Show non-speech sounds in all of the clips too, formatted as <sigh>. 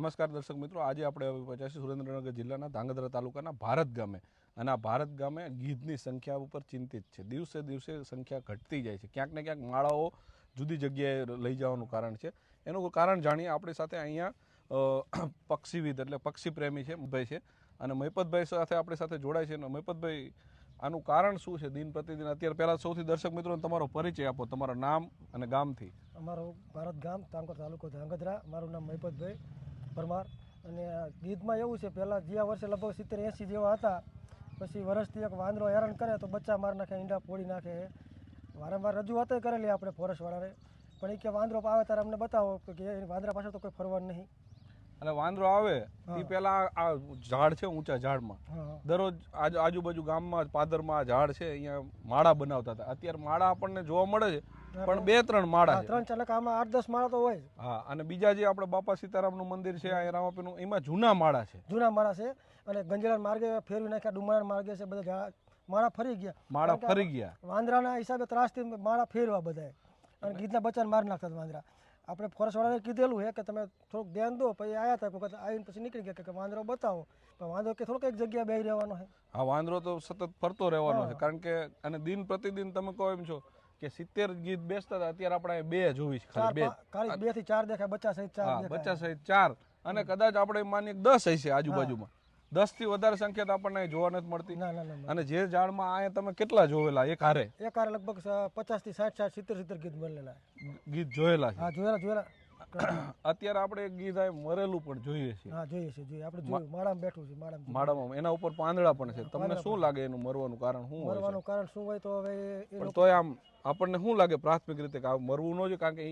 નમસ્કાર દર્શક મિત્રો, આજે આપણે હવે પહોંચ્યા સુરેન્દ્રનગર જિલ્લાના ધાંગધ્રા તાલુકાના ભારત ગામે અને આ ભારત ગામે ગીધની સંખ્યા ઉપર ચિંતિત છે. દિવસે દિવસે સંખ્યા ઘટતી જાય છે. ક્યાંક ને ક્યાંક માળાઓ જુદી જગ્યાએ લઈ જવાનું કારણ છે. એનું કારણ જાણીએ આપણી સાથે અહીંયા પક્ષીવિદ એટલે પક્ષી પ્રેમી છે ભાઈ છે અને મહિપતભાઈ સાથે આપણી સાથે જોડાય છે. અને મહિપતભાઈ, આનું કારણ શું છે દિન પ્રતિદિન? અત્યારે પહેલાં સૌથી દર્શક મિત્રોને તમારો પરિચય આપો, તમારું નામ અને ગામથી. અમારું ભારત ગામ તાંકોર તાલુકો ધાંગધ્રા. મારું નામ મહિપતભાઈ. પરમાર. અને ગીધમાં એવું છે, પહેલાં જ્યાં વર્ષે લગભગ સિત્તેર એંસી જેવા હતા, પછી વર્ષથી એક વાંદરો હેરાન કરે તો બચ્ચા માર નાખે, ઈંડા ફોડી નાખે. વારંવાર રજૂઆતો કરેલી આપણે ફોરેસ્ટવાળાને પણ એ કે વાંદરો આવે ત્યારે અમને બતાવો, કે વાંદરા પાછળ તો કોઈ ફરવાનું નહીં. અને વાંદરો આવે એ પેલા આ ઝાડ છે ઊંચા ઝાડમાં. દરરોજ આજ આજુબાજુ ગામમાં પાદરમાં ઝાડ છે અહીંયા માળા બનાવતા હતા. અત્યારે માળા આપણને જોવા મળે છે પણ બે ત્રણ માળા ત્રણ ચાલક આમાં આઠ દસ માળા તો હોય હા અને બીજા જે આપણે બાપા સીતારામનું મંદિર છે અહીંયા રામાપીનું એમાં જૂના માળા છે. જૂના માળા છે અને ગંજેલા માર્ગે ફેરવી નાખ્યા ડુમરા માર્ગે છે બધા ઝાડ. માળા ફરી ગયા. માળા ફરી ગયા. વાંદરાના હિસાબે ત્રાસથી માળા ફેરવા બધાએ. અને ગીતના બચન મારી નાખતા વાંદરા. આપણે ફોરેસ્ટવાળાને કીધેલું છે કે તમે થોડુંક ધ્યાન દો પછી આવ્યા હતા વખત આવીને પછી નીકળી ગયા કે વાંદરો બતાવો. પણ વાંદરો કે થોડોક એક જગ્યાએ બેહી રહેવાનો છે હા વાંદરો તો સતત ફરતો રહેવાનો છે કારણ કે અને દિન પ્રતિદિન તમે કહો એમ છો કે સિત્તેર ગીત બેસતા હતા અત્યારે આપણે બે જોવી છે બે ખાલી બેથી ચાર દેખાય બચ્ચા સહિત ચાર બચ્ચા સહિત ચાર અને કદાચ આપણે માની દસ હશે આજુબાજુમાં. દસથી વધારે સંખ્યા આપણને જોવા નથી મળતી. અને જે ઝાડમાં અહીંયા તમે કેટલા જોવેલા એક હારે. એક હારે લગભગ પચાસથી સાઠ સાઠ સિત્તેર સિત્તેર ગીત મળેલા ગીત જોયેલા હા જોયેલા જોયેલા. <coughs> અત્યારે આપણે એક ગીત અહીં મરેલું પણ જોઈએ છીએ. હા જોઈએ છે જોઈએ. આપણે જોયું. માળામાં બેઠું છે માળામાં. માળામાં. એના ઉપર પાંદડા પણ છે. તમને શું લાગે એનું મરવાનું કારણ શું મરવાનું કારણ શું હોય તો હવે પણ તોય આમ આપણને શું લાગે પ્રાથમિક રીતે કે મરવું ન જોઈએ? કારણ કે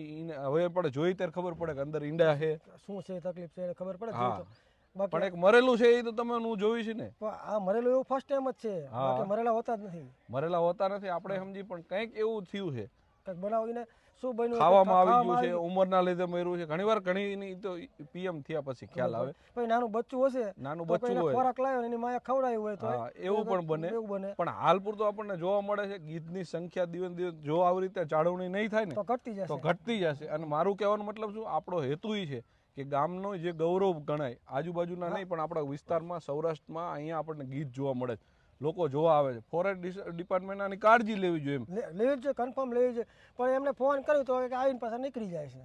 હવે આપણે જોઈ ત્યારે ખબર પડે કે અંદર ઈંડા છે. શું છે તકલીફ છે ખબર પડે. પણ એક મરેલું છે એ તો તમે હું જોયું છે ને. પણ આ મરેલું એવું ફર્સ્ટ ટાઈમ જ છે. બાકી મરેલા હોતા જ નથી. મરેલા હોતા નથી આપણે સમજી પણ કંઈક એવું થયું છે. કંઈક બનાવીને શું બન્યું ખાવામાં આવી ગયું છે ઉંમરના લીધે મર્યું છે. ઘણીવાર ઘણી ની તો પીએમ થયા પછી ખ્યાલ આવે. પછી નાનું બચ્ચું હશે નાનું બચ્ચું હોય. ખોરાક લાવ્યો એની માયા ખવડાવ્યું હોય તો એવું પણ બને. એવું બને. પણ હાલ પૂરતો આપણને જોવા મળે છે ગીધની સંખ્યા દિવસ દિવસ જો આવી રીતે જાળવણી નહીં થાય ને તો ઘટતી જશે. તો ઘટતી જશે. અને મારું કહેવાનો મતલબ શું? આપણો હેતુ ઈ છે કે ગામનો જે ગૌરવ ગણાય આજુબાજુના નહીં પણ આપણા વિસ્તારમાં સૌરાષ્ટ્રમાં અહીંયા આપણને ગીત જોવા મળે છે. લોકો જોવા આવે છે. ફોરેસ્ટ ડિપાર્ટમેન્ટ આની કાળજી લેવી જોઈએ લેવી જોઈએ છે કન્ફર્મ લેવી છે પણ એમને ફોન કર્યો તો કે આવીને પાછા નીકળી જાય છે.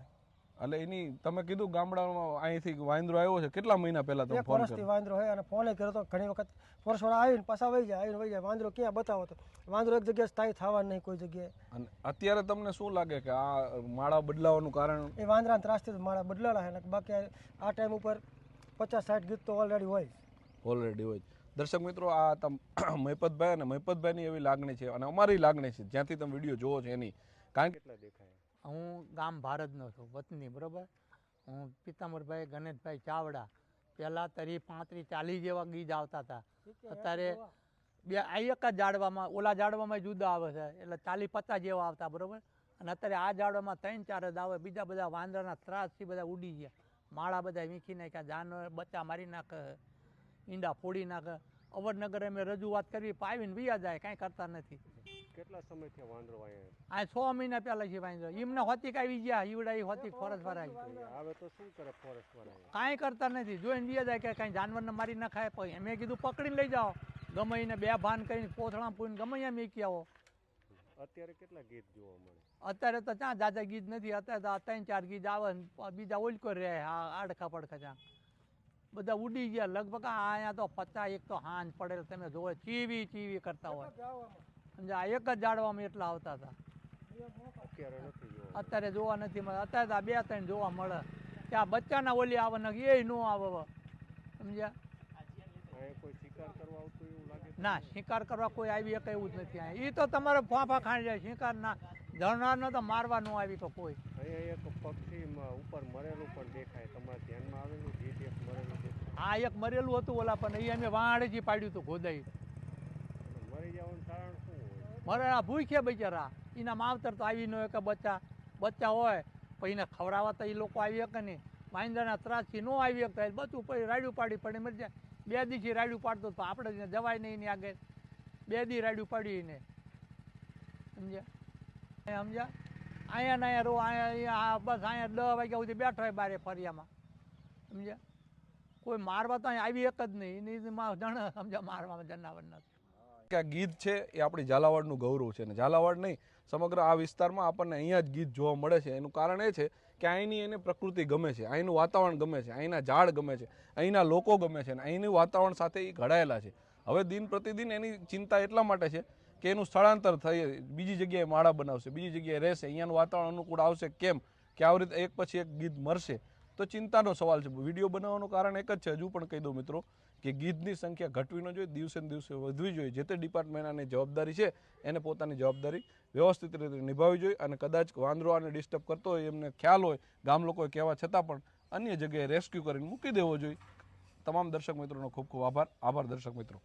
એટલે એની તમે કીધું ગામડામાં અહીંથી વાંદરો આવ્યો છે. કેટલા મહિના પહેલા તમે ફોન કર્યો? વાંદરો હોય અને ફોને કર્યો તો ઘણી વખત વર્ષવાળા આવીને પાછા વહી જાય આવીને વહી જાય. વાંદરો ક્યાં બતાવો તો? વાંદરો એક જગ્યાએ સ્થાયી થવા નહીં કોઈ જગ્યાએ. અને અત્યારે તમને શું લાગે કે આ માળા બદલાવાનું કારણ? એ વાંદરા ત્રાસથી જ માળા બદલાલા છે બાકી આ ટાઈમ ઉપર પચાસ સાઠ ગીત તો ઓલરેડી હોય ઓલરેડી હોય દર્શક મિત્રો આ તમ <coughs> મહિપતભાઈ અને મહિપતભાઈની એવી લાગણી છે અને અમારી લાગણી છે. જ્યાંથી તમે વીડિયો જોવો છો એની. કારણ કે હું ગામ ભારતનો છું વતની બરોબર? હું પિતાંબરભાઈ ગણેશભાઈ ચાવડા. પહેલાં તરી પાંત્રી ચાલીસ જેવા ગીજ આવતા હતા. અત્યારે બે આ એક જ ઝાડવામાં ઓલા ઝાડવામાં જુદા આવે છે. એટલે ચાલીસ પચાસ જેવા આવતા બરાબર? અને અત્યારે આ ઝાડવામાં ત્રણ ચાર જ આવે બીજા બધા વાંદરાના ત્રાસથી બધા ઉડી ગયા. માળા બધા વીંખી નાખ્યા જાનવર બચ્ચા મારી નાખે ઈંડા ફોડી નાખે. અવરનગર અમે રજૂઆત કરવી પાવીને બીયા જાય કાંઈ કરતા નથી. કેટલા સમયથી વાંદરો અહીંયા આ છ મહિના પહેલા છે વાંદરો. એમને હોતી આવી ગયા ઈવડા ઈ હોતી ફોરેસ્ટ વાળા આવી આવે તો શું કરે ફોરેસ્ટ વાળા કાંઈ કરતા નથી. જોઈને દે જાય કે કાંઈ જાનવરને મારી ન ખાય પછી મેં કીધું પકડીને લઈ જાઓ. ગમે એને બે ભાન કરીને પોથળા પૂઈને ગમે ત્યાં મેકી આવો અત્યારે કેટલા ગીત જોવા મળે? અત્યારે તો ત્યાં જાજા ગીત નથી. અત્યારે તો ત્રણ ચાર ગીત આવે બીજા ઓલકો રહે આ આડખા પડખા ત્યાં બધા ઉડી ગયા. લગભગ અહીંયા તો પચાસ એક તો હાંજ પડેલ. તમે જોવો ચીવી ચીવી કરતા હોય. સમજ્યા? આ એક જ જાડવામાં એટલા આવતા હતા. અત્યારે જોવા નથી મળે અત્યારે તો આ બે ત્રણ જોવા મળે. કે આ બચ્ચાના ઓલી આવે ને એ નો આવે સમજ્યા? ના શિકાર કરવા કોઈ આવી શકે એવું જ નથી એ તો તમારે ફાંફા ખાઈ જાય. શિકાર ના જરનારનો તો મારવા ન આવી તો કોઈ. એક પક્ષી ઉપર મરેલું પણ દેખાય. તમારા ધ્યાનમાં આવેલું જે એક મરેલું હા આ એક મરેલું હતું ઓલા પણ એ અમે વાણેથી પાડ્યું હતું ગોદાઈ. મરી જવાનું કારણ શું ભૂખે બિચારા એના માવતર તો આવી ન હોય કે બચ્ચા. બચ્ચા હોય પછી એને ખવડાવવા તો એ લોકો આવી શકે નહીં. વાંદરના ત્રાસથી ન આવી શકતા બધું પછી રાડ્યું પાડી પડે મરી જાય બે દીથી રાડ્યું પાડતો તો આપણે જવાય નહીં એની આગળ. બે દી રાડ્યું પાડ્યું એને. સમજ્યા? સમજ્યા? અહીંયા ને અહીંયા રો અહીંયા બસ અહીંયા દસ વાગ્યા સુધી બેઠો હોય બારે ફરિયામાં. સમજ્યા? કોઈ મારવા તો અહીંયા આવી એક જ નહીં. એની જણ, સમજ્યા, મારવામાં જનાવર નથી. કે આ ગીધ છે એ આપણી ઝાલાવાડનું ગૌરવ છે અને ઝાલાવાડ નહીં, સમગ્ર આ વિસ્તારમાં આપણને અહીંયા જ ગીધ જોવા મળે છે. એનું કારણ એ છે કે અહીંની એને પ્રકૃતિ ગમે છે, અહીંનું વાતાવરણ ગમે છે, અહીંના ઝાડ ગમે છે, અહીંના લોકો ગમે છે અને અહીંનું વાતાવરણ સાથે એ ઘડાયેલા છે. હવે દિન પ્રતિદિન એની ચિંતા એટલા માટે છે કે એનું સ્થળાંતર થઈ, બીજી જગ્યાએ માળા બનાવશે, બીજી જગ્યાએ રહેશે, અહીંયાનું વાતાવરણ અનુકૂળ આવશે. કેમ? કે આવી રીતે એક પછી એક ગીધ મરશે. તો ચિંતાનો સવાલ છે. વીડિયો બનાવવાનું કારણ એક જ છે. હજુ પણ કહી દઉં મિત્રો કે ગીધની સંખ્યા ઘટવી ન જોઈએ, દિવસે દિવસે વધવી જોઈએ. જે તે ડિપાર્ટમેન્ટની જવાબદારી છે, એને પોતાની જવાબદારી વ્યવસ્થિત રીતે નિભાવવી જોઈએ અને કદાચ વાંદરો આને ડિસ્ટર્બ કરતો હોય, એમને ખ્યાલ હોય, ગામ લોકોએ કહેવા છતાં પણ અન્ય જગ્યાએ રેસ્ક્યુ કરીને મૂકી દેવો જોઈએ. તમામ દર્શક મિત્રોનો ખૂબ ખૂબ આભાર. આભાર દર્શક મિત્રો.